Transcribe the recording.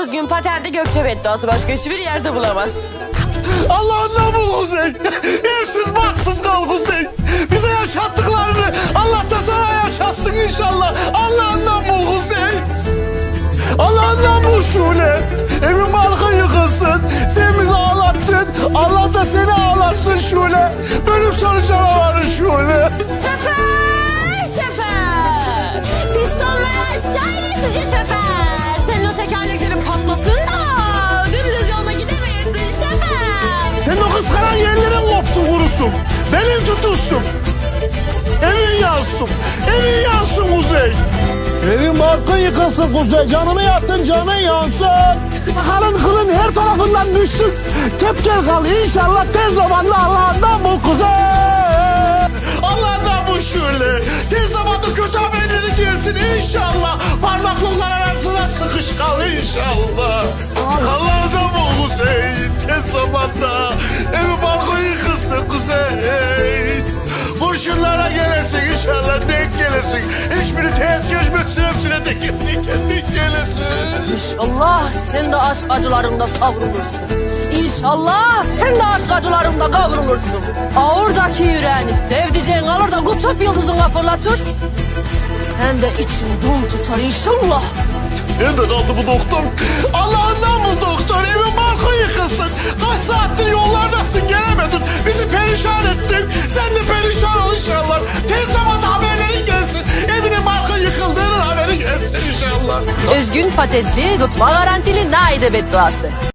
Özgün paterde Gökçe bedduası başka hiçbir yerde bulamaz. Allah'ından bul Kuzey. Evsiz baksız kal Kuzey. Bize yaşattıklarını Allah da sana yaşatsın inşallah. Allah'ından bul Kuzey. Allah'ından bul Şule. Evin barkın yıkılsın. Sen bizi ağlattın. Allah da seni ağlatsın Şule. Bölüm sonu kurusun. Belin tutulsun. Evin yansın. Evin yansın Kuzey. Evin barkın yıkılsın Kuzey. Canımı yaktın canın yansın. Bakalım kılın her tarafından düşsün. Tepkel kal inşallah tez zamanda Allah'ından bul Kuzey. Allah'ından bul şöyle. Tez zamanda kötü haberleri gelsin inşallah. Parmaklıklar arasına sıkış kal inşallah. Allah'ından bul Kuzey. Tez zamanda evi İnşallah sen de aşk acılarında savrulursun. İnşallah sen de aşk acılarında kavrulursun. Ağırdaki yüreğini sevdiceğin alır da kutup yıldızına fırlatır. Sen de için dum tutar inşallah. Nerede kaldı bu doktor? Allah'ından bu doktor. Evin balkon yıkılsın. Kaç saattir yollardasın gelemedin. Bizi perişan ettin. Sen patentli, tutma garantili naide bedduası.